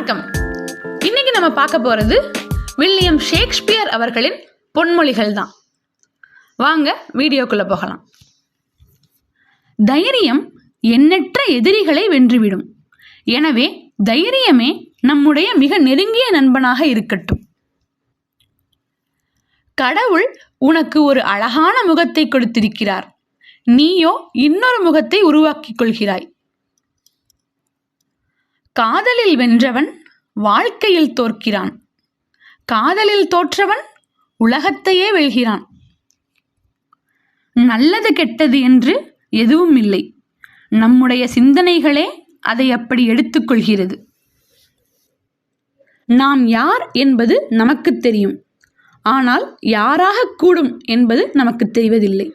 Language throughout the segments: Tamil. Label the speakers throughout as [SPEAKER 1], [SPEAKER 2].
[SPEAKER 1] வணக்கம். இன்னைக்கு நம்ம பார்க்க போறது வில்லியம் ஷேக்ஸ்பியர் அவர்களின் பொன்மொழிகள் தான் வாங்க வீடியோக்குள்ள போகலாம். தைரியம் எண்ணற்ற எதிரிகளை வென்றுவிடும். எனவே தைரியமே நம்முடைய மிக நெருங்கிய நண்பனாக இருக்கட்டும். கடவுள் உனக்கு ஒரு அழகான முகத்தை கொடுத்திருக்கிறார். நீயோ இன்னொரு முகத்தை உருவாக்கிக் கொள்கிறாய். காதலில் வென்றவன் வாழ்க்கையில் தோற்கிறான். காதலில் தோற்றவன் உலகத்தையே வெல்கிறான். நல்லது கெட்டது என்று எதுவும் இல்லை. நம்முடைய சிந்தனைகளே அதை அப்படி எடுத்துக்கொள்கிறது. நாம் யார் என்பது நமக்கு தெரியும். ஆனால் யாராக கூடும் என்பது நமக்கு தெரிவதில்லை.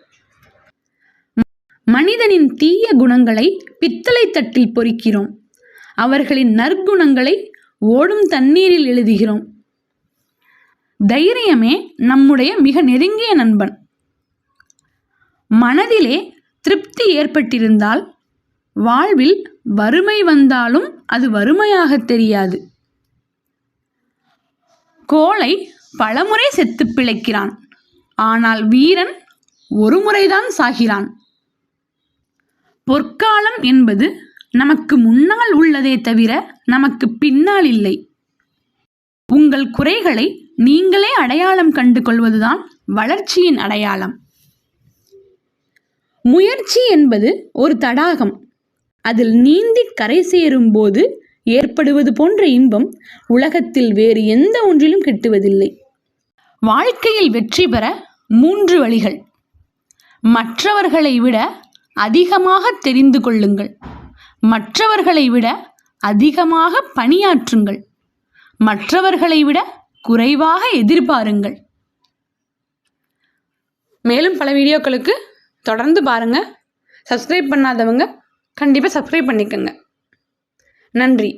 [SPEAKER 1] மனிதனின் தீய குணங்களை பித்தளை தட்டில் பொறிக்கிறோம். அவர்களின் நற்குணங்களை ஓடும் தண்ணீரில் எழுதுகிறோம். தைரியமே நம்முடைய மிக நெருங்கிய நண்பன். மனதிலே திருப்தி ஏற்பட்டிருந்தால் வாழ்வில் வறுமை வந்தாலும் அது வறுமையாக தெரியாது. கோழை பலமுறை செத்து பிழைக்கிறான். ஆனால் வீரன் ஒருமுறைதான் சாகிறான். பொற்காலம் என்பது நமக்கு முன்னால் உள்ளதே தவிர நமக்கு பின்னால் இல்லை. உங்கள் குறைகளை நீங்களே அடையாளம் கண்டு கொள்வதுதான் வளர்ச்சியின் அடையாளம். முயற்சி என்பது ஒரு தடாகம். அதில் நீந்தி கரை சேரும் போது ஏற்படுவது போன்ற இன்பம் உலகத்தில் வேறு எந்த ஒன்றிலும் கிட்டுவதில்லை. வாழ்க்கையில் வெற்றி பெற மூன்று வழிகள். மற்றவர்களை விட அதிகமாக தெரிந்து கொள்ளுங்கள். மற்றவர்களை விட அதிகமாக பணியாற்றுங்கள். மற்றவர்களை விட குறைவாக எதிர்பாருங்கள். மேலும் பல வீடியோக்களுக்கு தொடர்ந்து பாருங்கள் சப்ஸ்கிரைப் பண்ணாதவங்க கண்டிப்பாக சப்ஸ்கிரைப் பண்ணிக்கோங்க. நன்றி.